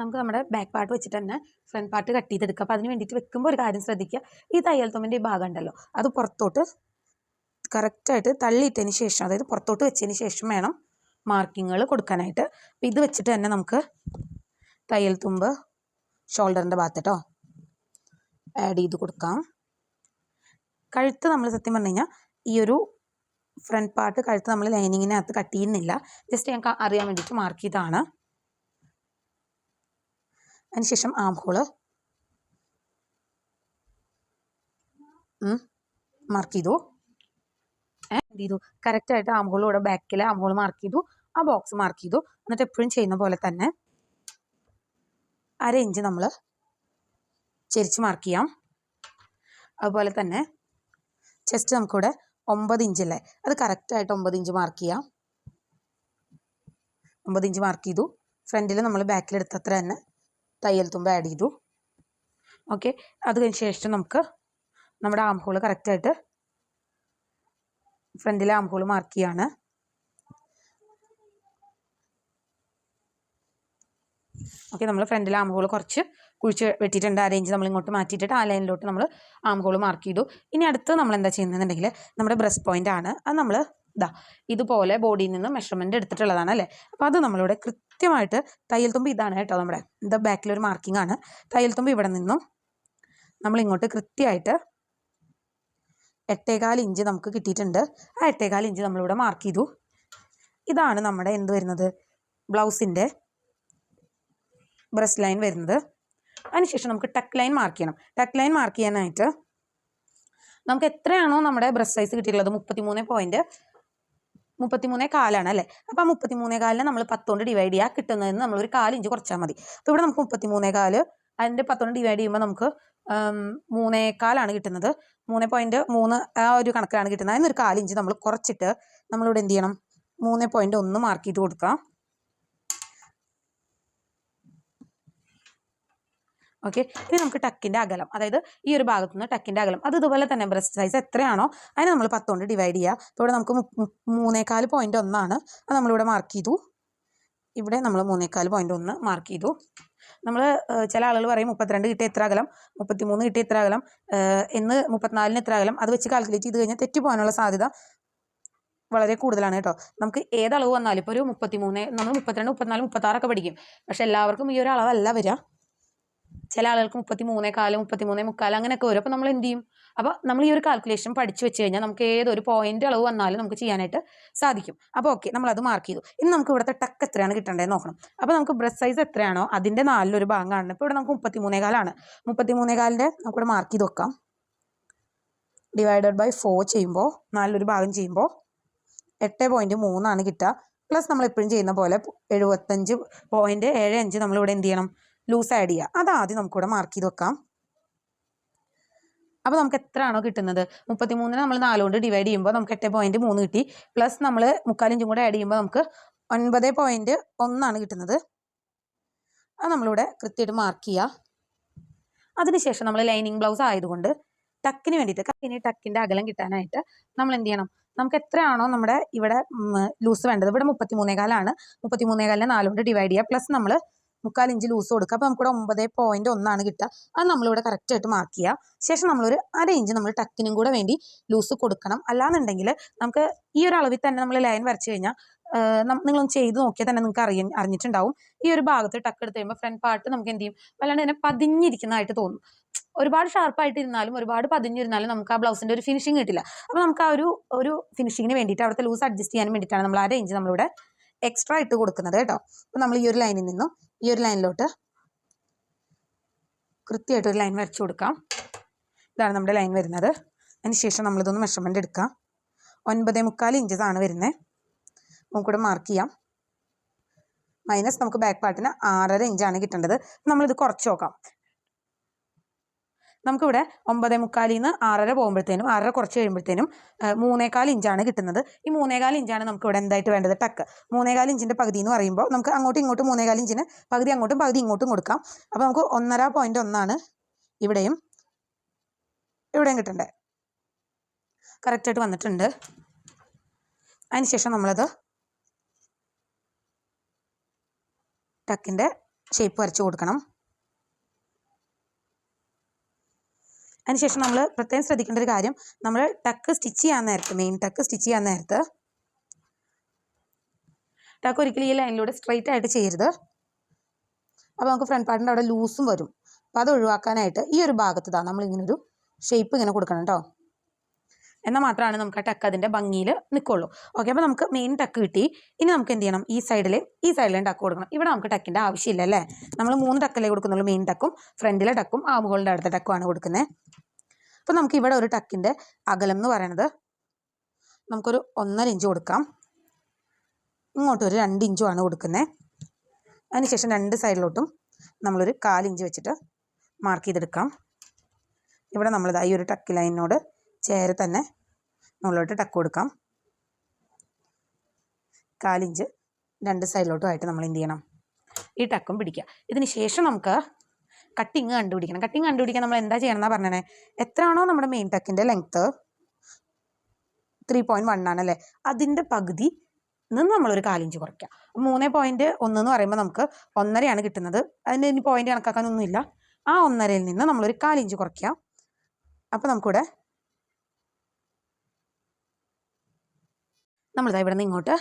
നമുക്ക് നമ്മുടെ back part വെച്ചിട്ട് തന്നെ ഫ്രണ്ട് പാർട്ട് കട്ട് ചെയ്തെടുക്കുക. അപ്പോൾ അതിന് വേണ്ടിയിട്ട് വെക്കുമ്പോൾ ഒരു കാര്യം ശ്രദ്ധിക്കുക. ഈ തയ്യൽ തുമ്പിന്റെ ഈ ഭാഗം ഉണ്ടല്ലോ. അത് പുറത്തോട്ട് കറക്റ്റായിട്ട് തള്ളിയിട്ടതിന് ശേഷം അതായത് പുറത്തോട്ട് വെച്ചതിന് ശേഷം വേണം മാർക്കിങ്ങുകൾ കൊടുക്കാനായിട്ട്. അപ്പോൾ ഇത് വെച്ചിട്ട് തന്നെ നമുക്ക് തയ്യൽ തുമ്പ് ഷോൾഡറിന്റെ ഭാഗത്ത് കേട്ടോ ആഡ് ചെയ്ത് കൊടുക്കാം. കഴുത്ത് നമ്മൾ സത്യം പറഞ്ഞു കഴിഞ്ഞാൽ ഈ ഒരു ഫ്രണ്ട് പാർട്ട് കഴുത്ത് നമ്മൾ ലൈനിങ്ങിനകത്ത് കട്ട് ചെയ്യുന്നില്ല. ജസ്റ്റ് ഞങ്ങൾക്ക് അറിയാൻ വേണ്ടിയിട്ട് മാർക്ക് ചെയ്താണ് അതിനുശേഷം ആം ഹോൾ മാർക്ക് ചെയ്തു. എന്ത് ചെയ്തു? കറക്റ്റായിട്ട് ആം ഹോൾ ഇവിടെ ബാക്കിൽ ആം ഹോൾ മാർക്ക് ചെയ്തു. ആ ബോക്സ് മാർക്ക് ചെയ്തു. എന്നിട്ട് എപ്പോഴും ചെയ്യുന്ന പോലെ തന്നെ അര ഇഞ്ച് നമ്മൾ ചെരിച്ച് മാർക്ക് ചെയ്യാം. അതുപോലെ തന്നെ ചെസ്റ്റ് നമുക്കിവിടെ ഒമ്പത് ഇഞ്ചല്ലേ അത് കറക്റ്റായിട്ട് ഒമ്പത് ഇഞ്ച് മാർക്ക് ചെയ്യാം. ഒമ്പത് ഇഞ്ച് മാർക്ക് ചെയ്തു. ഫ്രണ്ടിൽ നമ്മൾ ബാക്കിൽ അത്ര തന്നെ തയ്യൽ തുമ്പ് ആഡ് ചെയ്തു. ഓക്കെ അത് കഴിഞ്ഞ ശേഷം നമുക്ക് നമ്മുടെ ആം ഹോൾ കറക്റ്റായിട്ട് ഫ്രണ്ടിലെ ആം ഹോൾ മാർക്ക് ചെയ്യാണ്. ഓക്കെ നമ്മൾ ഫ്രണ്ടിലെ ആം ഹോൾ കുറച്ച് കുഴിച്ച് വെട്ടിയിട്ടുണ്ട്. ആ റേഞ്ച് നമ്മൾ ഇങ്ങോട്ട് മാറ്റിയിട്ടിട്ട് ആ ലൈനിലോട്ട് നമ്മൾ ആം ഹോൾ മാർക്ക് ചെയ്തു. ഇനി അടുത്ത് നമ്മൾ എന്താ ചെയ്യുന്നതെന്നുണ്ടെങ്കിൽ നമ്മുടെ ബ്രസ്റ്റ് പോയിന്റ് ആണ്. അത് നമ്മൾ ഇതാ ഇതുപോലെ ബോഡിയിൽ നിന്ന് മെഷർമെന്റ് എടുത്തിട്ടുള്ളതാണ് അല്ലേ അപ്പോൾ അത് നമ്മളിവിടെ കൃത്യമായിട്ട് തയ്യൽ തുമ്പ് ഇതാണ് കേട്ടോ നമ്മുടെ. ഇത് ബാക്കിലൊരു മാർക്കിംഗ് ആണ്. തയ്യൽ തുമ്പ് ഇവിടെ നിന്നും നമ്മളിങ്ങോട്ട് കൃത്യമായിട്ട് എട്ടേകാൽ ഇഞ്ച് നമുക്ക് കിട്ടിയിട്ടുണ്ട്. ആ എട്ടേകാൽ ഇഞ്ച് നമ്മളിവിടെ മാർക്ക് ചെയ്തു. ഇതാണ് നമ്മുടെ എന്ത് വരുന്നത്? ബ്ലൗസിന്റെ ബ്രസ്റ്റ് ലൈൻ വരുന്നത്. അതിനുശേഷം നമുക്ക് ടക്ക് ലൈൻ മാർക്ക് ചെയ്യണം. ടക്ക് ലൈൻ മാർക്ക് ചെയ്യാനായിട്ട് നമുക്ക് എത്രയാണോ നമ്മുടെ ബ്രസ്റ്റ് സൈസ് കിട്ടിയിട്ടുള്ളത്? മുപ്പത്തി മൂന്ന് പോയിന്റ് മുപ്പത്തിമൂന്നേ കാലാണ് അല്ലേ? അപ്പോൾ ആ മുപ്പത്തിമൂന്നേ കാലിനെ നമ്മൾ പത്തുകൊണ്ട് ഡിവൈഡ് ചെയ്യുക കിട്ടുന്നതിന് നമ്മൾ ഒരു കാൽ ഇഞ്ച് കുറച്ചാൽ മതി. അപ്പോൾ ഇവിടെ നമുക്ക് മുപ്പത്തിമൂന്നേ കാൽ അതിന്റെ പത്തുകൊണ്ട് ഡിവൈഡ് ചെയ്യുമ്പോൾ നമുക്ക് ഉം, മൂന്നേകാലാണ് കിട്ടുന്നത്. മൂന്ന് പോയിന്റ് മൂന്ന് ആ ഒരു കണക്കിലാണ് കിട്ടുന്നത്. അതിനൊരു കാലിഞ്ച് നമ്മൾ കുറച്ചിട്ട് നമ്മളിവിടെ എന്ത് ചെയ്യണം? മൂന്ന് പോയിന്റ് ഒന്ന് മാർക്ക് ചെയ്ത് കൊടുക്കാം. ഓക്കെ ഇനി നമുക്ക് ടക്കിന്റെ അകലം. അതായത് ഈ ഒരു ഭാഗത്തു നിന്ന് ടക്കിന്റെ അകലം. അത് ഇതുപോലെ തന്നെ ബ്രസ്റ്റ് സൈസ് എത്രയാണോ അതിനെ നമ്മൾ പത്തുകൊണ്ട് ഡിവൈഡ് ചെയ്യുക ഇവിടെ നമുക്ക് മൂന്നേക്കാൽ പോയിന്റ് ഒന്നാണ്. അത് നമ്മളിവിടെ മാർക്ക് ചെയ്തു. ഇവിടെ നമ്മൾ മൂന്നേകാൽ പോയിന്റ് ഒന്ന് മാർക്ക് ചെയ്തു. നമ്മൾ ചില ആളുകൾ പറയും മുപ്പത്തിരണ്ട് കിട്ടിയ എത്ര അകലം? മുപ്പത്തിമൂന്ന് കിട്ടിയ എത്ര അകലം? എന്ന് മുപ്പത്തിനാലിന് എത്ര അകലം? അത് വെച്ച് കാൽക്കുലേറ്റ് ചെയ്ത് കഴിഞ്ഞാൽ തെറ്റി പോകാനുള്ള സാധ്യത വളരെ കൂടുതലാണ് കേട്ടോ. നമുക്ക് ഏത് അളവ് വന്നാലും ഇപ്പോൾ ഒരു മുപ്പത്തിമൂന്ന് നമ്മൾ മുപ്പത്തിരണ്ട് മുപ്പത്തിനാല് മുപ്പത്താറൊക്കെ പഠിക്കും. പക്ഷെ എല്ലാവർക്കും ഈ ഒരു അളവല്ല വരിക. ചില ആളുകൾക്ക് മുപ്പത്തി മൂന്നേ കാൽ മുപ്പത്തി മൂന്നേ മുക്കാൽ അങ്ങനെയൊക്കെ വരും. അപ്പോൾ നമ്മൾ എന്ത് ചെയ്യും അപ്പോൾ നമ്മൾ ഈ ഒരു കാൽക്കുലേഷൻ പഠിച്ചു വെച്ച് കഴിഞ്ഞാൽ നമുക്ക് ഏതൊരു പോയിന്റ് അളവ് വന്നാലും നമുക്ക് ചെയ്യാനായിട്ട് സാധിക്കും. അപ്പോൾ ഓക്കെ നമ്മൾ അത് മാർക്ക് ചെയ്തു. ഇനി നമുക്ക് ഇവിടുത്തെ ടക്ക് എത്രയാണ് കിട്ടേണ്ടത് നോക്കണം. അപ്പോൾ നമുക്ക് ബ്രസ് സൈസ് എത്രയാണോ അതിന്റെ നാലിലൊരു ഭാഗം കാണണം ഇപ്പോൾ ഇവിടെ നമുക്ക് മുപ്പത്തി മൂന്നേ കാലാണ്. മുപ്പത്തി മൂന്നേ കാലിന്റെ നമുക്കിവിടെ മാർക്ക് ചെയ്ത് വെക്കാം. ഡിവൈഡഡ് ബൈ ഫോർ ചെയ്യുമ്പോൾ നാലിലൊരു ഭാഗം ചെയ്യുമ്പോൾ എട്ട് പോയിന്റ് മൂന്നാണ് കിട്ടുക. പ്ലസ് നമ്മൾ എപ്പോഴും ചെയ്യുന്ന പോലെ എഴുപത്തഞ്ച് പോയിന്റ് ഏഴ് അഞ്ച് നമ്മളിവിടെ എന്ത് ചെയ്യണം? ലൂസ് ആഡ് ചെയ്യുക അത് ആദ്യം നമുക്കിവിടെ മാർക്ക് ചെയ്ത് വെക്കാം. അപ്പോൾ നമുക്ക് എത്രയാണോ കിട്ടുന്നത്? മുപ്പത്തിമൂന്നിന് നമ്മൾ നാലുകൊണ്ട് ഡിവൈഡ് ചെയ്യുമ്പോൾ നമുക്ക് എട്ട് പോയിന്റ് മൂന്ന് കിട്ടി. പ്ലസ് നമ്മൾ മുക്കാലിഞ്ചും കൂടെ ആഡ് ചെയ്യുമ്പോൾ നമുക്ക് ഒൻപത് പോയിന്റ് ഒന്നാണ് കിട്ടുന്നത്. അത് നമ്മളിവിടെ കൃത്യമായിട്ട് മാർക്ക് ചെയ്യുക അതിനുശേഷം നമ്മൾ ലൈനിങ് ബ്ലൗസ് ആയതുകൊണ്ട് ടക്കിന് വേണ്ടിയിട്ട് ഇനി ടക്കിന്റെ അകലം കിട്ടാനായിട്ട് നമ്മൾ എന്ത് ചെയ്യണം? നമുക്ക് എത്രയാണോ നമ്മുടെ ഇവിടെ ലൂസ് വേണ്ടത്. ഇവിടെ മുപ്പത്തി മൂന്നേകാലാണ് മുപ്പത്തി മൂന്നേകാലിനെ നാലുകൊണ്ട് ഡിവൈഡ് ചെയ്യുക പ്ലസ് നമ്മൾ മുക്കാൽ ഇഞ്ച് ലൂസ് കൊടുക്കുക. അപ്പോൾ നമുക്കിവിടെ ഒമ്പത് പോയിന്റ് ഒന്നാണ് കിട്ടുക. അത് നമ്മളിവിടെ കറക്റ്റായിട്ട് മാർക്ക് ചെയ്യുക. ശേഷം നമ്മളൊരു അര ഇഞ്ച് നമ്മൾ ടക്കിനും കൂടെ വേണ്ടി ലൂസ് കൊടുക്കണം. അല്ലാന്നുണ്ടെങ്കിൽ നമുക്ക് ഈ ഒരു അളവിൽ തന്നെ നമ്മൾ ലൈൻ വരച്ച് കഴിഞ്ഞാൽ നിങ്ങളൊന്ന് ചെയ്ത് നോക്കിയാൽ തന്നെ നിങ്ങൾക്ക് അറിയ അറിഞ്ഞിട്ടുണ്ടാവും. ഈ ഒരു ഭാഗത്ത് ടക്ക് എടുത്ത് കഴിയുമ്പോൾ ഫ്രണ്ട് പാർട്ട് നമുക്ക് എന്ത് ചെയ്യും? വല്ലാണ്ട് തന്നെ പതിഞ്ഞിരിക്കുന്നതായിട്ട് തോന്നും. ഒരുപാട് ഷാർപ്പായിട്ട് ഇരുന്നാലും ഒരുപാട് പതിഞ്ഞിരുന്നാലും നമുക്ക് ആ ബ്ലൗസിന്റെ ഒരു ഫിനിഷിങ് കിട്ടില്ല. അപ്പോൾ നമുക്ക് ആ ഒരു ഒരു ഫിനിഷിങ്ങിന് വേണ്ടിയിട്ട് അവിടുത്തെ ലൂസ് അഡ്ജസ്റ്റ് ചെയ്യാൻ വേണ്ടിയിട്ടാണ് നമ്മൾ ആ റേഞ്ച് നമ്മളിവിടെ എക്സ്ട്രാ ഇട്ട് കൊടുക്കുന്നത് കേട്ടോ. അപ്പോൾ നമ്മൾ ഈ ഒരു ലൈനിൽ നിന്നും ഈ ഒരു ലൈനിലോട്ട് കൃത്യമായിട്ട് ഒരു ലൈൻ വരച്ചു കൊടുക്കാം. ഇതാണ് നമ്മുടെ ലൈൻ വരുന്നത്. അതിനുശേഷം നമ്മളിതൊന്ന് മെഷർമെന്റ് എടുക്കാം. ഒൻപതേ മുക്കാൽ ഇഞ്ചസ് ആണ് വരുന്നത് നമുക്കിവിടെ മാർക്ക് ചെയ്യാം. മൈനസ് നമുക്ക് ബാക്ക് പാർട്ടിന് ആറര ഇഞ്ചാണ് കിട്ടേണ്ടത്. നമ്മളിത് കുറച്ച് നോക്കാം. നമുക്കിവിടെ ഒമ്പതേ മുക്കാലിൽ നിന്ന് ആറര പോകുമ്പോഴത്തേനും ആറര കുറച്ച് കഴിയുമ്പോഴത്തേനും മൂന്നേകാൽ ഇഞ്ചാണ് കിട്ടുന്നത്. ഈ മൂന്നേകാൽ ഇഞ്ചാണ് നമുക്ക് ഇവിടെ എന്തായിട്ട് വേണ്ടത്? ടക്ക്. മൂന്നേകാൽ ഇഞ്ചിന്റെ പകുതി എന്ന് പറയുമ്പോൾ നമുക്ക് അങ്ങോട്ടും ഇങ്ങോട്ടും മൂന്നേകാൽ ഇഞ്ചിന് പകുതി അങ്ങോട്ടും പകുതി ഇങ്ങോട്ടും കൊടുക്കാം. അപ്പോൾ നമുക്ക് ഒന്നര പോയിന്റ് ഒന്നാണ് ഇവിടെയും ഇവിടെയും കിട്ടണ്ടേ? കറക്റ്റായിട്ട് വന്നിട്ടുണ്ട്. അതിനുശേഷം നമ്മളത് ടക്കിന്റെ ഷേപ്പ് വരച്ച് കൊടുക്കണം. അതിനുശേഷം നമ്മൾ പ്രത്യേകം ശ്രദ്ധിക്കേണ്ട ഒരു കാര്യം. നമ്മൾ ടക്ക് സ്റ്റിച്ച് ചെയ്യാൻ നേരത്ത് മെയിൻ ടക്ക് സ്റ്റിച്ച് ചെയ്യാൻ നേരത്ത് ടക്ക് ഒരിക്കലും ഈ ലൈനിലൂടെ സ്ട്രെയിറ്റ് ആയിട്ട് ചെയ്യരുത്. അപ്പോൾ നമുക്ക് ഫ്രണ്ട് പാർട്ടിന്റെ അവിടെ ലൂസും വരും. അപ്പോൾ അത് ഒഴിവാക്കാനായിട്ട് ഈ ഒരു ഭാഗത്ത് ഇതാ നമ്മൾ ഇങ്ങനെ ഒരു ഷേപ്പ് ഇങ്ങനെ കൊടുക്കണം കേട്ടോ എന്നാൽ മാത്രമാണ് നമുക്ക് ആ ടക്ക് അതിന്റെ ഭംഗിയിൽ നിൽക്കുള്ളൂ. ഓക്കെ അപ്പോൾ നമുക്ക് മെയിൻ ടക്ക് കിട്ടി. ഇനി നമുക്ക് എന്ത് ചെയ്യണം? ഈ സൈഡിൽ ഈ സൈഡിലും ടക്ക് കൊടുക്കണം. ഇവിടെ നമുക്ക് ടക്കിന്റെ ആവശ്യമില്ല അല്ലേ? നമ്മൾ മൂന്ന് ടക്കല്ലേ കൊടുക്കുന്നുള്ളൂ. മെയിൻ ടക്കും ഫ്രണ്ടിലെ ടക്കും ആമുകളുടെ അടുത്ത ടക്കുമാണ് കൊടുക്കുന്നത്. അപ്പോൾ നമുക്ക് ഇവിടെ ഒരു ടക്കിന്റെ അകലം എന്ന് പറയണത് നമുക്കൊരു ഒന്നര ഇഞ്ച് കൊടുക്കാം. ഇങ്ങോട്ട് ഒരു രണ്ട് ഇഞ്ചുമാണ് കൊടുക്കുന്നത്. അതിനുശേഷം രണ്ട് സൈഡിലോട്ടും നമ്മളൊരു കാലിഞ്ച് വെച്ചിട്ട് മാർക്ക് ചെയ്തെടുക്കാം. ഇവിടെ നമ്മളിതാ ഈ ഒരു ടക്ക് ലൈനിനോട് ചേരെ തന്നെ മുകളിലോട്ട് ടക്ക് കൊടുക്കാം. കാലിഞ്ച് രണ്ട് സൈഡിലോട്ടുമായിട്ട് നമ്മൾ എന്ത് ചെയ്യണം? ഈ ടക്കും പിടിക്കുക. ഇതിന് ശേഷം നമുക്ക് കട്ടിങ് കണ്ടുപിടിക്കണം. കട്ടിങ് കണ്ടുപിടിക്കാൻ നമ്മൾ എന്താ ചെയ്യണം എന്നാ പറഞ്ഞേ എത്രയാണോ നമ്മുടെ മെയിൻ ടക്കിന്റെ ലെങ്ത്ത് ത്രീ പോയിന്റ് വൺ ആണല്ലേ അതിന്റെ പകുതി നിന്ന് നമ്മളൊരു കാലിഞ്ച് കുറയ്ക്കുക. മൂന്ന് പോയിന്റ് ഒന്ന് എന്ന് പറയുമ്പോൾ നമുക്ക് ഒന്നരയാണ് കിട്ടുന്നത്. അതിന് ഇനി പോയിന്റ് കണക്കാക്കാനൊന്നുമില്ല. ആ ഒന്നരയിൽ നിന്ന് നമ്മളൊരു കാലിഞ്ച് കുറയ്ക്കുക. അപ്പോൾ നമുക്കിവിടെ നമ്മളിതാ ഇവിടെ നിന്ന് ഇങ്ങോട്ട്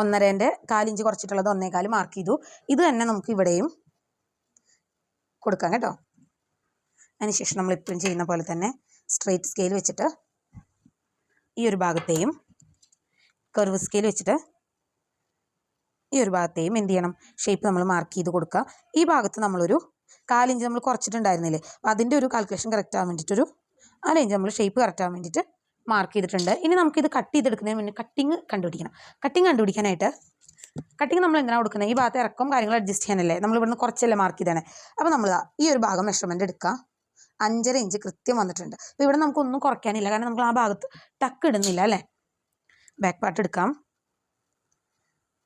ഒന്നരേന്റെ കാലിഞ്ച് കുറച്ചിട്ടുള്ളത് ഒന്നേകാൽ മാർക്ക് ചെയ്തു. ഇത് തന്നെ നമുക്ക് ഇവിടെയും കൊടുക്കാം കേട്ടോ. അതിനുശേഷം നമ്മൾ ഇപ്പോഴും ചെയ്യുന്ന പോലെ തന്നെ സ്ട്രെയിറ്റ് സ്കെയിൽ വെച്ചിട്ട് ഈ ഒരു ഭാഗത്തെയും കർവ് സ്കെയിൽ വെച്ചിട്ട് ഈ ഒരു ഭാഗത്തെയും എന്ത് ചെയ്യണം? ഷേപ്പ് നമ്മൾ മാർക്ക് ചെയ്ത് കൊടുക്കുക. ഈ ഭാഗത്ത് നമ്മളൊരു കാലിഞ്ച് നമ്മൾ കുറച്ചിട്ടുണ്ടായിരുന്നില്ലേ? അപ്പോൾ അതിന്റെ ഒരു കാൽക്കുലേഷൻ കറക്റ്റ് ആവാൻ വേണ്ടിയിട്ടൊരു അരയിഞ്ച് നമ്മൾ ഷേപ്പ് കറക്റ്റ് ആവാൻ വേണ്ടിയിട്ട് മാർക്ക് ചെയ്തിട്ടുണ്ട്. ഇനി നമുക്കിത് കട്ട് ചെയ്തെടുക്കുന്നതിന് മുന്നേ കട്ടിങ് കണ്ടുപിടിക്കണം. കട്ടിങ് കണ്ടുപിടിക്കാനായിട്ട് കട്ടിങ് നമ്മൾ എന്തിനാണ് കൊടുക്കുന്നത്? ഈ ഭാഗത്ത് ഇറക്കം കാര്യങ്ങൾ അഡ്ജസ്റ്റ് ചെയ്യാനല്ലേ? നമ്മൾ ഇവിടുന്ന് കുറച്ചല്ലേ മാർക്ക് ചെയ്തതാണ് അപ്പോൾ നമ്മൾ ഈ ഒരു ഭാഗം മെഷർമെന്റ് എടുക്കുക. അഞ്ചര ഇഞ്ച് കൃത്യം വന്നിട്ടുണ്ട്. അപ്പോൾ ഇവിടെ നമുക്കൊന്നും കുറയ്ക്കാനില്ല. കാരണം നമ്മൾ ആ ഭാഗത്ത് ടക്ക് ഇടുന്നില്ല അല്ലേ? ബാക്ക് പാർട്ട് എടുക്കാം.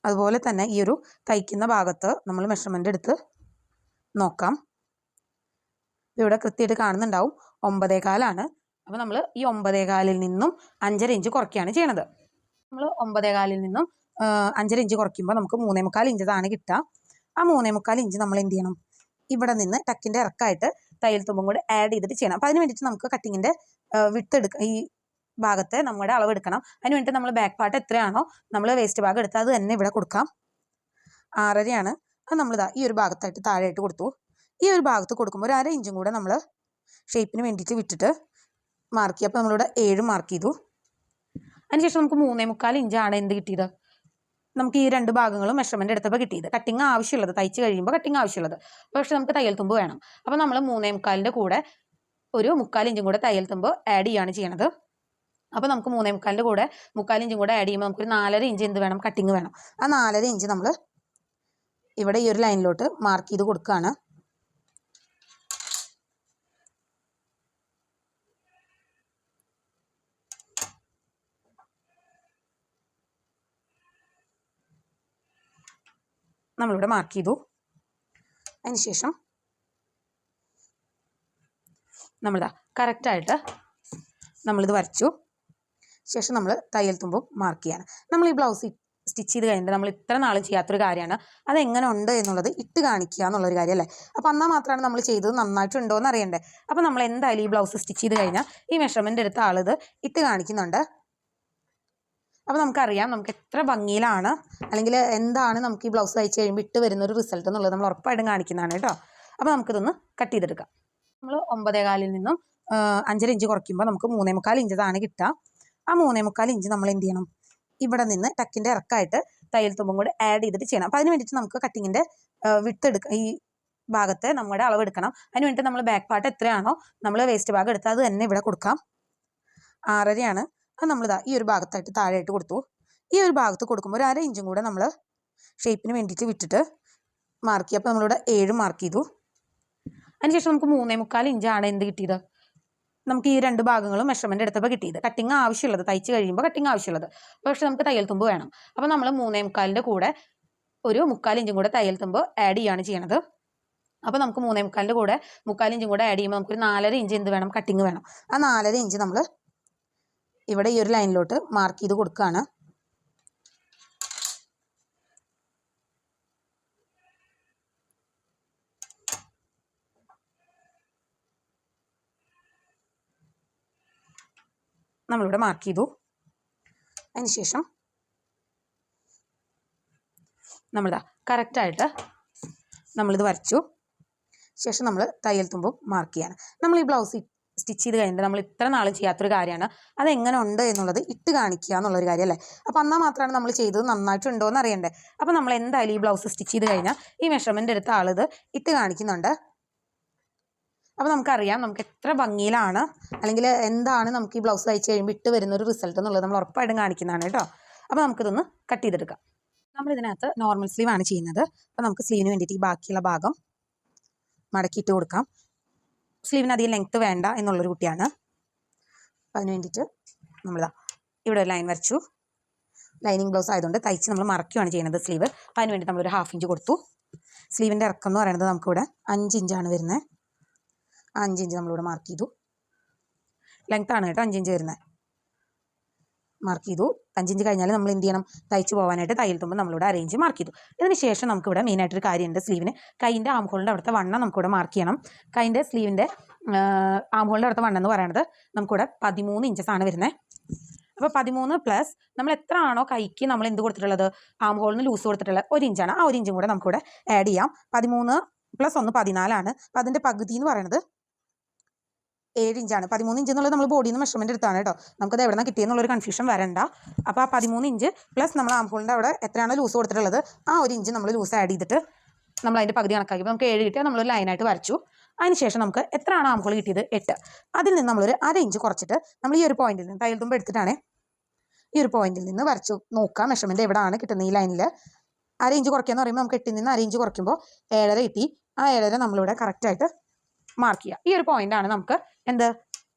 അതുപോലെ തന്നെ ഈ ഒരു തയ്ക്കുന്ന ഭാഗത്ത് നമ്മൾ മെഷർമെന്റ് എടുത്ത് നോക്കാം. ഇവിടെ കൃത്യമായിട്ട് കാണുന്നുണ്ടാവും. ഒമ്പതേകാലാണ്. അപ്പോൾ നമ്മൾ ഈ ഒമ്പതേകാലിൽ നിന്നും അഞ്ചര ഇഞ്ച് കുറയ്ക്കുകയാണ് ചെയ്യണത്. നമ്മൾ ഒമ്പതേകാലിൽ നിന്നും അഞ്ചര ഇഞ്ച് കുറയ്ക്കുമ്പോൾ നമുക്ക് മൂന്നേ മുക്കാൽ ഇഞ്ച് താണ് കിട്ടുക. ആ മൂന്നേ മുക്കാൽ ഇഞ്ച് നമ്മൾ എന്ത് ചെയ്യണം? ഇവിടെ നിന്ന് ടക്കിന്റെ ഇറക്കായിട്ട് തയ്യൽ തുമ്പും കൂടെ ആഡ് ചെയ്തിട്ട് ചെയ്യണം. അപ്പോൾ അതിന് വേണ്ടിയിട്ട് നമുക്ക് കട്ടിങ്ങിന്റെ എടുക്കുക ഈ ഭാഗത്തെ നമ്മുടെ അളവ് എടുക്കണം. അതിന് വേണ്ടിയിട്ട് നമ്മൾ ബാക്ക് പാർട്ട് എത്രയാണോ നമ്മൾ വേസ്റ്റ് ഭാഗം എടുത്ത് അത് തന്നെ ഇവിടെ കൊടുക്കാം. ആറരയാണ്. അത് നമ്മളിതാ ഈ ഒരു ഭാഗത്തായിട്ട് താഴെയായിട്ട് കൊടുത്തു. ഈ ഒരു ഭാഗത്ത് കൊടുക്കുമ്പോൾ ഒരു അര ഇഞ്ചും കൂടെ നമ്മൾ ഷേപ്പിന് വേണ്ടിയിട്ട് വിട്ടിട്ട് മാർക്ക് ചെയ്യുക അപ്പോൾ നമ്മളിവിടെ ഏഴ് മാർക്ക് ചെയ്തു. അതിനുശേഷം നമുക്ക് മൂന്നേ മുക്കാൽ ഇഞ്ചാണ് എന്ത് കിട്ടിയത്? നമുക്ക് ഈ രണ്ട് ഭാഗങ്ങളും മെഷർമെന്റ് എടുത്തപ്പോൾ കിട്ടിയത്. കട്ടിങ് ആവശ്യമുള്ളത്. തയ്ച്ച് കഴിയുമ്പോൾ കട്ടിങ് ആവശ്യമുള്ളത്. പക്ഷെ നമുക്ക് തയ്യൽ തുമ്പ് വേണം. അപ്പോൾ നമ്മൾ മൂന്നേ മുക്കാലിന്റെ കൂടെ ഒരു മുക്കാൽ ഇഞ്ചും കൂടെ തയ്യൽ തുമ്പ് ആഡ് ചെയ്യുകയാണ് ചെയ്യണത്. അപ്പോൾ നമുക്ക് മൂന്നേ മുക്കാലിന്റെ കൂടെ മുക്കാൽ ഇഞ്ചും കൂടെ ആഡ് ചെയ്യുമ്പോൾ നമുക്കൊരു നാലര ഇഞ്ച് എന്ത് വേണം? കട്ടിങ് വേണം. ആ നാലര ഇഞ്ച് നമ്മൾ ഇവിടെ ഈ ഒരു ലൈനിലോട്ട് മാർക്ക് ചെയ്ത് കൊടുക്കുകയാണ് നമ്മളിവിടെ മാർക്ക് ചെയ്തു. അതിനുശേഷം നമ്മളിതാ കറക്റ്റായിട്ട് നമ്മളിത് വരച്ചു. ശേഷം നമ്മൾ തയ്യൽ തുമ്പും മാർക്ക് ചെയ്യാണ്. നമ്മൾ ഈ ബ്ലൗസ് സ്റ്റിച്ച് ചെയ്ത് കഴിഞ്ഞിട്ട് നമ്മൾ ഇത്ര നാളും ചെയ്യാത്തൊരു കാര്യമാണ്. അതെങ്ങനെ ഉണ്ട് എന്നുള്ളത് ഇട്ട് കാണിക്കുക എന്നുള്ളൊരു കാര്യമല്ലേ? അപ്പോൾ എന്നാൽ മാത്രമാണ് നമ്മൾ ചെയ്തത് നന്നായിട്ടുണ്ടോ എന്ന് അറിയണ്ടേ. അപ്പോൾ നമ്മൾ എന്തായാലും ഈ ബ്ലൗസ് സ്റ്റിച്ച് ചെയ്ത് കഴിഞ്ഞാൽ ഈ മെഷർമെന്റ് എടുത്ത ആളിത് ഇട്ട് കാണിക്കുന്നുണ്ട്. അപ്പോൾ നമുക്കറിയാം നമുക്ക് എത്ര ഭംഗിയിലാണ് അല്ലെങ്കിൽ എന്താണ് നമുക്ക് ഈ ബ്ലൗസ് തയ്ച്ച് കഴിയുമ്പോൾ ഇട്ട് വരുന്ന ഒരു റിസൾട്ട് എന്നുള്ളത് നമ്മൾ ഉറപ്പായിട്ടും കാണിക്കുന്നതാണ് കേട്ടോ. അപ്പോൾ നമുക്കിതൊന്ന് കട്ട് ചെയ്തെടുക്കാം. നമ്മൾ ഒമ്പതേകാലിൽ നിന്നും അഞ്ചര ഇഞ്ച് കുറയ്ക്കുമ്പോൾ നമുക്ക് മൂന്നേ മുക്കാൽ ഇഞ്ച് താണ് കിട്ടുക ആ മൂന്നേ മുക്കാൽ ഇഞ്ച് നമ്മൾ എന്ത് ചെയ്യണം? ഇവിടെ നിന്ന് ടക്കിന്റെ ഇറക്കായിട്ട് തയ്യൽ തുമ്പും കൂടെ ആഡ് ചെയ്തിട്ട് ചെയ്യണം. അപ്പോൾ അതിന് വേണ്ടിയിട്ട് നമുക്ക് കട്ടിങ്ങിന്റെ വിട്ടെടുക്കുക ഈ ഭാഗത്തെ നമ്മുടെ അളവ് എടുക്കണം. അതിന് വേണ്ടിയിട്ട് നമ്മൾ ബാക്ക് പാർട്ട് എത്രയാണോ നമ്മൾ വേസ്റ്റ് ഭാഗം എടുത്താൽ അത് തന്നെ ഇവിടെ കൊടുക്കാം. ആറരയാണ്. അത് നമ്മളിതാ ഈ ഒരു ഭാഗത്തായിട്ട് താഴെയായിട്ട് കൊടുത്തു. ഈ ഒരു ഭാഗത്ത് കൊടുക്കുമ്പോൾ ഒരു അര ഇഞ്ചും കൂടെ നമ്മൾ ഷേപ്പിന് വേണ്ടിയിട്ട് വിട്ടിട്ട് മാർക്ക് ചെയ്യുക. അപ്പോൾ നമ്മളിവിടെ ഏഴ് മാർക്ക് ചെയ്തു. അതിനുശേഷം നമുക്ക് മൂന്നേ മുക്കാൽ ഇഞ്ചാണ് എന്ത് കിട്ടിയത്? നമുക്ക് ഈ രണ്ട് ഭാഗങ്ങളും മെഷർമെന്റ് എടുത്തപ്പോൾ കിട്ടിയത്. കട്ടിങ് ആവശ്യമുള്ളത്. തയ്ച്ച് കഴിയുമ്പോൾ കട്ടിങ് ആവശ്യമുള്ളത്. പക്ഷെ നമുക്ക് തയ്യൽ തുമ്പ് വേണം. അപ്പോൾ നമ്മൾ മൂന്നേ മുക്കാലിന്റെ കൂടെ ഒരു മുക്കാൽ ഇഞ്ചും കൂടെ തയ്യൽ തുമ്പ് ആഡ് ചെയ്യുകയാണ് ചെയ്യണത്. അപ്പോൾ നമുക്ക് മൂന്നേ മുക്കാലിന്റെ കൂടെ മുക്കാൽ ഇഞ്ചും കൂടെ ആഡ് ചെയ്യുമ്പോൾ നമുക്കൊരു നാലര ഇഞ്ച് എന്ത് വേണം? കട്ടിങ് വേണം. ആ നാലര ഇഞ്ച് നമ്മൾ ഇവിടെ ഈ ഒരു ലൈനിലോട്ട് മാർക്ക് ചെയ്ത് കൊടുക്കുകയാണ് നമ്മളിവിടെ മാർക്ക് ചെയ്തു. അതിനുശേഷം നമ്മളിതാ കറക്റ്റായിട്ട് നമ്മളിത് വരച്ചു. ശേഷം നമ്മൾ തയ്യൽ തുമ്പും മാർക്ക് ചെയ്യാണ്. നമ്മൾ ഈ ബ്ലൗസ് സ്റ്റിച്ച് ചെയ്ത് കഴിഞ്ഞിട്ട് നമ്മൾ ഇത്ര നാൾ ചെയ്യാത്തൊരു കാര്യമാണ്. അത് എങ്ങനെ ഉണ്ട് എന്നുള്ളത് ഇട്ട് കാണിക്കുക എന്നുള്ളൊരു കാര്യം അല്ലേ അപ്പോൾ എന്നാൽ മാത്രമാണ് നമ്മൾ ചെയ്തത് നന്നായിട്ടുണ്ടോ എന്ന് അറിയണ്ടേ. അപ്പോൾ നമ്മൾ എന്തായാലും ഈ ബ്ലൗസ് സ്റ്റിച്ച് ചെയ്ത് കഴിഞ്ഞാൽ ഈ മെഷർമെന്റ് എടുത്ത ആളിത് ഇട്ട് കാണിക്കുന്നുണ്ട്. അപ്പോൾ നമുക്കറിയാം നമുക്ക് എത്ര ഭംഗിയിലാണ് അല്ലെങ്കിൽ എന്താണ് നമുക്ക് ഈ ബ്ലൗസ് തയ്ച്ച് കഴിയുമ്പോൾ ഇട്ട് വരുന്ന ഒരു റിസൾട്ട് എന്നുള്ളത് നമ്മൾ ഉറപ്പായിട്ടും കാണിക്കുന്നതാണ് കേട്ടോ. അപ്പോൾ നമുക്കിതൊന്ന് കട്ട് ചെയ്തെടുക്കാം. നമ്മൾ ഇതിനകത്ത് നോർമൽ സ്ലീവാണ് ചെയ്യുന്നത്. അപ്പോൾ നമുക്ക് സ്ലീവിന് വേണ്ടിയിട്ട് ഈ ബാക്കിയുള്ള ഭാഗം മടക്കിയിട്ട് കൊടുക്കാം. സ്ലീവിന് അധികം ലെങ്ത്ത് വേണ്ട എന്നുള്ളൊരു കുട്ടിയാണ്. അപ്പം അതിന് വേണ്ടിയിട്ട് നമ്മളിതാ ഇവിടെ ഒരു ലൈൻ വരച്ചു. ലൈനിങ് ബ്ലൗസ് ആയതുകൊണ്ട് തയ്ച്ച് നമ്മൾ മറക്കുകയാണ് ചെയ്യുന്നത് സ്ലീവ് അപ്പം അതിന് വേണ്ടി നമ്മളൊരു ഹാഫ് ഇഞ്ച് കൊടുത്തു. സ്ലീവിന്റെ ഇറക്കം എന്ന് പറയുന്നത് നമുക്കിവിടെ അഞ്ച് ഇഞ്ചാണ് വരുന്നത്. അഞ്ച് ഇഞ്ച് നമ്മളിവിടെ മാർക്ക് ചെയ്തു. ലെങ്ത്താണ് കേട്ടോ അഞ്ച് ഇഞ്ച് വരുന്നത്. മാർക്ക് ചെയ്തു. അഞ്ചിഞ്ച് കഴിഞ്ഞാൽ നമ്മൾ എന്ത് ചെയ്യണം? തയ്ച്ച് പോകാനായിട്ട് തയ്യൽ തുമ്പോൾ നമ്മളിവിടെ അറേഞ്ച് മാർക്ക് ചെയ്തു. ഇതിന് ശേഷം നമുക്ക് നമുക്കിവിടെ മെയിനായിട്ടൊരു കാര്യമുണ്ട്. സ്ലീവിന് കൈന്റെ ആം ഹോളിന്റെ അവിടുത്തെ വണ്ണം നമുക്കിവിടെ മാർക്ക് ചെയ്യണം. കൈന്റെ സ്ലീവിന്റെ ആം ഹോളിന്റെ അവിടുത്തെ വണ്ണം എന്ന് പറയുന്നത് നമുക്കിവിടെ പതിമൂന്ന് ഇഞ്ചസ് ആണ് വരുന്നത് അപ്പോൾ പതിമൂന്ന് പ്ലസ് നമ്മൾ എത്ര ആണോ കൈക്ക് നമ്മൾ എന്ത് കൊടുത്തിട്ടുള്ളത്? ആം ഹോളിന് ലൂസ് കൊടുത്തിട്ടുള്ളത് ഒരു ഇഞ്ചാണ് ആ ഒരു ഇഞ്ചും കൂടെ നമുക്കിവിടെ ആഡ് ചെയ്യാം. പതിമൂന്ന് പ്ലസ് ഒന്ന് പതിനാലാണ് അപ്പം അതിന്റെ പകുതി എന്ന് പറയുന്നത് ഏഴ് ഇഞ്ചാണ്. പതിമൂന്ന് ഇഞ്ച് എന്നുള്ളത് നമ്മൾ ബോഡിയിൽ നിന്ന് മെഷർമെന്റ് എടുത്താണ് കേട്ടോ. നമുക്കത് എവിടെ നിന്ന് കിട്ടിയെന്നുള്ളൊരു കൺഫ്യൂഷൻ വരണ്ട. അപ്പോൾ ആ പതിമൂന്ന് ഇഞ്ച് പ്ലസ് നമ്മൾ ആംഹോളിന്റെ അവിടെ എത്രയാണ് ലൂസ് കൊടുത്തിട്ടുള്ളത്? ആ ഒരു ഇഞ്ച് നമ്മൾ ലൂസ് ആഡ് ചെയ്തിട്ട് നമ്മൾ അതിന്റെ പകുതി കണക്കാക്കി. നമുക്ക് ഏഴ് കിട്ടിയാൽ നമ്മളൊരു ലൈനായിട്ട് വരച്ചു. അതിനുശേഷം നമുക്ക് എത്രയാണ് ആംഹോൾ കിട്ടിയത്? എട്ട്. അതിൽ നിന്ന് നമ്മളൊരു അര ഇഞ്ച് കുറച്ചിട്ട് നമ്മൾ ഈ ഒരു പോയിന്റിൽ നിന്ന് തയ്യൽ തുമ്പ് എടുത്തിട്ടാണ് ഈ ഒരു പോയിന്റിൽ നിന്ന് വരച്ചു. നോക്കാം മെഷർമെന്റ് എവിടെയാണ് കിട്ടുന്നത് ഈ ലൈനിൽ അര ഇഞ്ച് കുറയ്ക്കുക എന്ന് പറയുമ്പോൾ നമുക്ക് എട്ടിൽ നിന്ന് അര ഇഞ്ച് കുറയ്ക്കുമ്പോൾ ഏഴര കിട്ടി. ആ ഏഴര നമ്മളിവിടെ കറക്റ്റായിട്ട് മാർക്ക് ചെയ്യുക ഈ ഒരു പോയിന്റാണ് നമുക്ക് എന്ത്?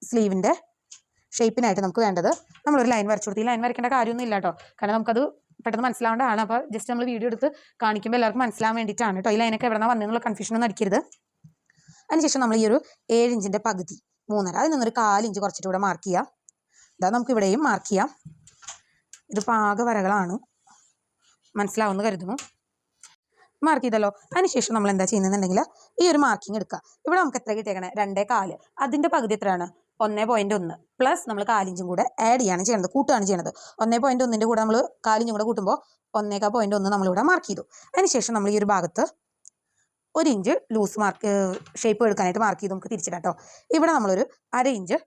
സ്ലീവിന്റെ ഷേപ്പിനായിട്ട് നമുക്ക് വേണ്ടത്. നമ്മളൊരു ലൈൻ വരച്ചു കൊടുത്തു ഈ ലൈൻ വരയ്ക്കേണ്ട കാര്യമൊന്നും ഇല്ല കേട്ടോ കാരണം നമുക്കത് പെട്ടെന്ന് മനസ്സിലാവേണ്ടതാണ് അപ്പോൾ ജസ്റ്റ് നമ്മൾ വീഡിയോ എടുത്ത് കാണിക്കുമ്പോൾ എല്ലാവർക്കും മനസ്സിലാൻ വേണ്ടിയിട്ടാണ് കേട്ടോ. ഈ ലൈനൊക്കെ എവിടെ നിന്നാണ് വന്നതെന്നുള്ള കൺഫ്യൂഷൻ ഒന്നും അടിക്കരുത്. അതിനുശേഷം നമ്മൾ ഈ ഒരു ഏഴ് ഇഞ്ചിന്റെ പകുതി മൂന്നര അതിൽ നിന്നൊരു കാലിഞ്ച് കുറച്ചിട്ട് ഇവിടെ മാർക്ക് ചെയ്യാം. ഇതാ നമുക്ക് ഇവിടെയും മാർക്ക് ചെയ്യാം. ഇത് പാകവരകളാണ് മനസ്സിലാവുമെന്ന് കരുതുന്നു. മാർക്ക് ചെയ്തല്ലോ. അതിനുശേഷം നമ്മൾ എന്താ ചെയ്യുന്നതെന്നുണ്ടെങ്കിൽ ഈ ഒരു മാർക്കിംഗ് എടുക്കുക. ഇവിടെ നമുക്ക് എത്ര കിട്ടിയേക്കണേ? രണ്ടേ കാൽ. അതിന്റെ പകുതി എത്രയാണ്? ഒന്നേ പോയിന്റ് ഒന്ന്. പ്ലസ് നമ്മൾ കാലിഞ്ചും കൂടെ ആഡ് ചെയ്യാണ് ചെയ്യുന്നത് കൂട്ടുകയാണ് ചെയ്യുന്നത് ഒന്നേ പോയിന്റ് ഒന്നിന്റെ കൂടെ നമ്മൾ കാലിഞ്ചും കൂടെ കൂട്ടുമ്പോൾ ഒന്നേക്കാ പോയിന്റ് ഒന്ന് നമ്മളിവിടെ മാർക്ക് ചെയ്തു. അതിനുശേഷം നമ്മൾ ഈ ഒരു ഭാഗത്ത് ഒരു ഇഞ്ച് ലൂസ് മാർക്ക് ഷേപ്പ് എടുക്കാനായിട്ട് മാർക്ക് ചെയ്ത് നമുക്ക് തിരിച്ചിടാം കേട്ടോ ഇവിടെ നമ്മളൊരു അര ഇഞ്ച്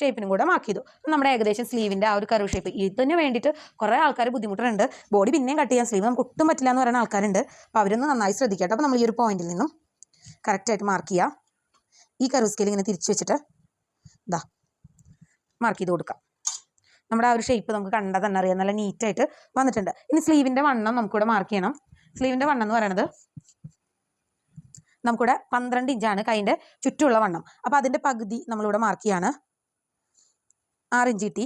ഷേപ്പിനും കൂടെ മാർക്ക് ചെയ്തു. നമ്മുടെ ഏകദേശം സ്ലീവിന്റെ ആ ഒരു കർവ് ഷേപ്പ് ഇതിന് വേണ്ടിയിട്ട് കുറേ ആൾക്കാർ ബുദ്ധിമുട്ടുണ്ട്. ബോഡി പിന്നെയും കട്ട് ചെയ്യാൻ സ്ലീവ് നമുക്ക് ഒട്ടും പറ്റില്ല എന്ന് പറയുന്ന ആൾക്കാരുണ്ട്. അപ്പോൾ അവരൊന്ന് നന്നായി ശ്രദ്ധിക്കട്ടെ. അപ്പോൾ നമ്മൾ ഈ ഒരു പോയിന്റിൽ നിന്നും കറക്റ്റായിട്ട് മാർക്ക് ചെയ്യുക ഈ കർവ് സ്കെയിൽ ഇങ്ങനെ തിരിച്ചു വെച്ചിട്ട് ഇതാ മാർക്ക് ചെയ്ത് കൊടുക്കാം. നമ്മുടെ ആ ഒരു ഷേപ്പ് നമുക്ക് കണ്ടാൽ തന്നെ അറിയാം. നല്ല നീറ്റായിട്ട് വന്നിട്ടുണ്ട്. ഇനി സ്ലീവിന്റെ വണ്ണം നമുക്കിവിടെ മാർക്ക് ചെയ്യണം. സ്ലീവിന്റെ വണ്ണം എന്ന് പറയുന്നത് നമുക്കിവിടെ പന്ത്രണ്ട് ഇഞ്ചാണ് കൈന്റെ ചുറ്റുമുള്ള വണ്ണം. അപ്പോൾ അതിന്റെ പകുതി നമ്മളിവിടെ മാർക്ക് ചെയ്യാണ്. ആറ് ഇഞ്ച് കിട്ടി.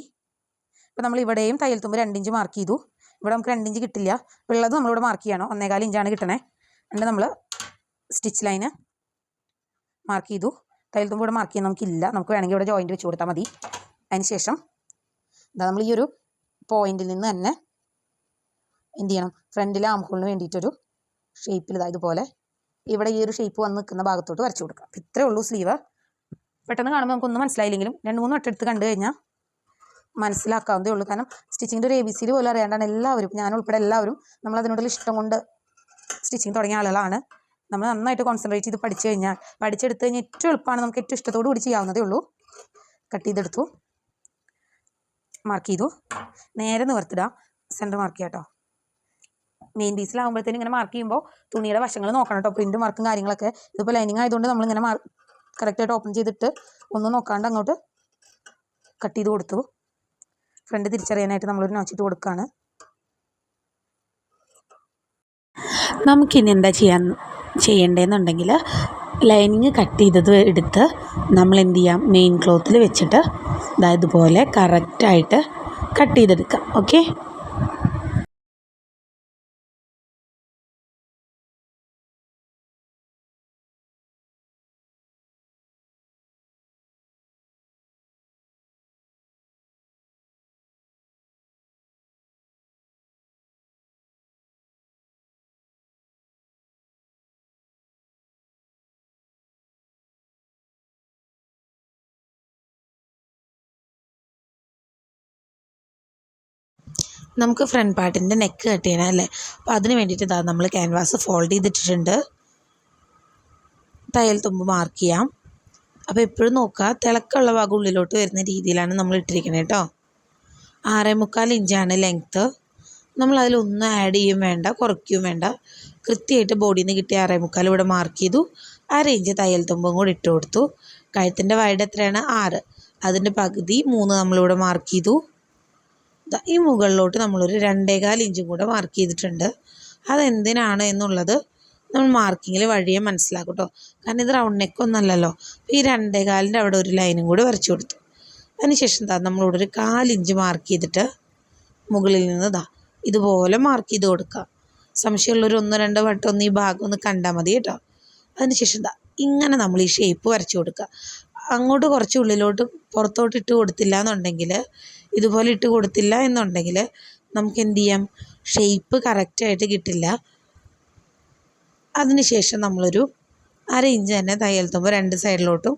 അപ്പോൾ നമ്മൾ ഇവിടെയും തയ്യൽ തുമ്പ് രണ്ടിഞ്ച് മാർക്ക് ചെയ്തു. ഇവിടെ നമുക്ക് രണ്ടിഞ്ച് കിട്ടില്ല. ഉള്ളത് നമ്മളിവിടെ മാർക്ക് ചെയ്യണം. ഒന്നേകാൽ ഇഞ്ചാണ് കിട്ടണേ. എന്നിട്ട് നമ്മൾ സ്റ്റിച്ച് ലൈന് മാർക്ക് ചെയ്തു. തയ്യൽ തുമ്പ് ഇവിടെ മാർക്ക് ചെയ്യാൻ നമുക്കില്ല. നമുക്ക് വേണമെങ്കിൽ ഇവിടെ ജോയിന്റ് വെച്ച് കൊടുത്താൽ മതി. അതിന് ശേഷം ഇതാ നമ്മൾ ഈ ഒരു പോയിന്റിൽ നിന്ന് തന്നെ എന്ത് ചെയ്യണം? ഫ്രണ്ടിലെ ആംഹോളിന് വേണ്ടിയിട്ടൊരു ഷേപ്പിൽ ഇതാ ഇതുപോലെ ഇവിടെ ഈ ഒരു ഷേപ്പ് വന്ന് നിൽക്കുന്ന ഭാഗത്തോട്ട് വരച്ചു കൊടുക്കാം. ഇത്രയേ ഇത്രേ ഉള്ളൂ സ്ലീവ് പെട്ടെന്ന് കാണുമ്പോൾ നമുക്കൊന്നും മനസ്സിലായില്ലെങ്കിലും രണ്ട് മൂന്ന് വട്ടം എടുത്ത് കണ്ടു കഴിഞ്ഞാൽ മനസ്സിലാക്കാവുന്നതേ ഉള്ളൂ. കാരണം സ്റ്റിച്ചിങ്ങിന്റെ ഒരു എ ബി സിയിൽ പോലും അറിയാണ്ടാണ് എല്ലാവരും ഞാൻ ഉൾപ്പെടെ എല്ലാവരും നമ്മൾ അതിനോടുള്ള ഇഷ്ടം കൊണ്ട് സ്റ്റിച്ചിങ് തുടങ്ങിയ ആളുകളാണ്. നമ്മൾ നന്നായിട്ട് കോൺസെൻട്രേറ്റ് ചെയ്ത് പഠിച്ചു കഴിഞ്ഞാൽ പഠിച്ചെടുത്ത് കഴിഞ്ഞാൽ ഏറ്റവും എളുപ്പമാണ് നമുക്ക് ഏറ്റവും ഇഷ്ടത്തോടു കൂടി ചെയ്യാവുന്നതേ ഉള്ളൂ. കട്ട് ചെയ്തെടുത്തു. മാർക്ക് ചെയ്തു. നേരെ നിവർത്തിടുക സെന്റർ മാർക്ക് ചെയ്യാം കേട്ടോ മെയിൻ പീസിലാകുമ്പോഴത്തേനും ഇങ്ങനെ മാർക്ക് ചെയ്യുമ്പോൾ തുണിയുടെ വശങ്ങൾ നോക്കണം കേട്ടോ പ്രിന്റും മാർക്കും കാര്യങ്ങളൊക്കെ. ഇതിപ്പോൾ ലൈനിങ് ആയതുകൊണ്ട് നമ്മളിങ്ങനെ മാർക്ക് കറക്റ്റായിട്ട് ഓപ്പൺ ചെയ്തിട്ട് ഒന്ന് നോക്കാണ്ട് അങ്ങോട്ട് കട്ട് ചെയ്ത് കൊടുത്തു. ഫ്രണ്ട് തിരിച്ചറിയാനായിട്ട് നമ്മളൊരു നോച്ചിട്ട് കൊടുക്കുകയാണ് നമുക്കിനി എന്താ ചെയ്യാൻ ചെയ്യേണ്ടതെന്നുണ്ടെങ്കിൽ ലൈനിങ് കട്ട് ചെയ്തത് എടുത്ത് നമ്മൾ എന്ത് ചെയ്യാം? മെയിൻ ക്ലോത്തിൽ വെച്ചിട്ട് ദാ ഇതുപോലെ കറക്റ്റായിട്ട് കട്ട് ചെയ്തെടുക്കാം. ഓക്കെ നമുക്ക് ഫ്രണ്ട് പാർട്ടിന്റെ നെക്ക് കട്ട് ചെയ്യണം അല്ലേ? അപ്പോൾ അതിന് വേണ്ടിയിട്ട് ഇതാ നമ്മൾ ക്യാൻവാസ് ഫോൾഡ് ചെയ്തിട്ടിട്ടുണ്ട്. തയ്യൽ തുമ്പ് മാർക്ക് ചെയ്യാം. അപ്പോൾ എപ്പോഴും നോക്കുക തിളക്കമുള്ള ഭാഗം ഉള്ളിലോട്ട് വരുന്ന രീതിയിലാണ് നമ്മൾ ഇട്ടിരിക്കുന്നത് കേട്ടോ ആറേ മുക്കാൽ ഇഞ്ചാണ് ലെങ്ത്ത് നമ്മൾ അതിലൊന്നും ആഡ് ചെയ്യും വേണ്ട കുറയ്ക്കുകയും വേണ്ട. കൃത്യമായിട്ട് ബോഡിയിൽ നിന്ന് കിട്ടിയ ആറേ മുക്കാൽ ഇവിടെ മാർക്ക് ചെയ്തു. അര ഇഞ്ച് തയ്യൽ തുമ്പും കൂടി ഇട്ട് കൊടുത്തു. കഴുത്തിന്റെ വൈഡ് എത്രയാണ്? ആറ്. അതിന്റെ പകുതി മൂന്ന് നമ്മളിവിടെ മാർക്ക് ചെയ്തു. ഈ മുകളിലോട്ട് നമ്മളൊരു രണ്ടേകാൽ ഇഞ്ചും കൂടെ മാർക്ക് ചെയ്തിട്ടുണ്ട്. അതെന്തിനാണ് എന്നുള്ളത് നമ്മൾ മാർക്കിങ്ങിൽ വഴിയെ മനസ്സിലാക്കും കേട്ടോ കാരണം ഇത് റൗണ്ട് നെക്ക് ഒന്നല്ലല്ലോ അപ്പോൾ ഈ രണ്ടേകാലിന്റെ അവിടെ ഒരു ലൈനും കൂടി വരച്ചു കൊടുത്തു. അതിനുശേഷം ദാ നമ്മളിവിടെ ഒരു കാലിഞ്ച് മാർക്ക് ചെയ്തിട്ട് മുകളിൽ നിന്ന് ദാ ഇതുപോലെ മാർക്ക് ചെയ്ത് കൊടുക്കുക സംശയമുള്ളൊരു ഒന്ന് രണ്ട് വട്ടം ഒന്ന് ഈ ഭാഗം ഒന്ന് കണ്ടാൽ മതി കേട്ടോ. അതിനുശേഷം ദാ ഇങ്ങനെ നമ്മൾ ഈ ഷേപ്പ് വരച്ചു കൊടുക്കുക. അങ്ങോട്ട് കുറച്ച് ഉള്ളിലോട്ട് പുറത്തോട്ട് ഇട്ട് കൊടുത്തില്ല എന്നുണ്ടെങ്കിൽ ഇതുപോലെ ഇട്ട് കൊടുത്തില്ല എന്നുണ്ടെങ്കിൽ നമുക്ക് എന്ത് ചെയ്യാം? ഷേപ്പ് കറക്റ്റായിട്ട് കിട്ടില്ല. അതിനുശേഷം നമ്മളൊരു അര ഇഞ്ച് തന്നെ തയ്യൽ തുമ്പ് രണ്ട് സൈഡിലോട്ടും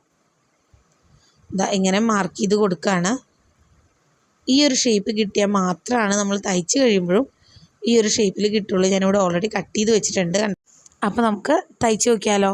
ഇങ്ങനെ മാർക്ക് ചെയ്ത് കൊടുക്കുകയാണ് ഈ ഒരു ഷേപ്പ് കിട്ടിയാൽ മാത്രമാണ് നമ്മൾ തയ്ച്ച് കഴിയുമ്പോഴും ഈ ഒരു ഷേപ്പിൽ കിട്ടുള്ളൂ. ഞാനിവിടെ ഓൾറെഡി കട്ട് ചെയ്ത് വെച്ചിട്ടുണ്ട് അപ്പോൾ നമുക്ക് തയ്ച്ച് നോക്കിയാലോ?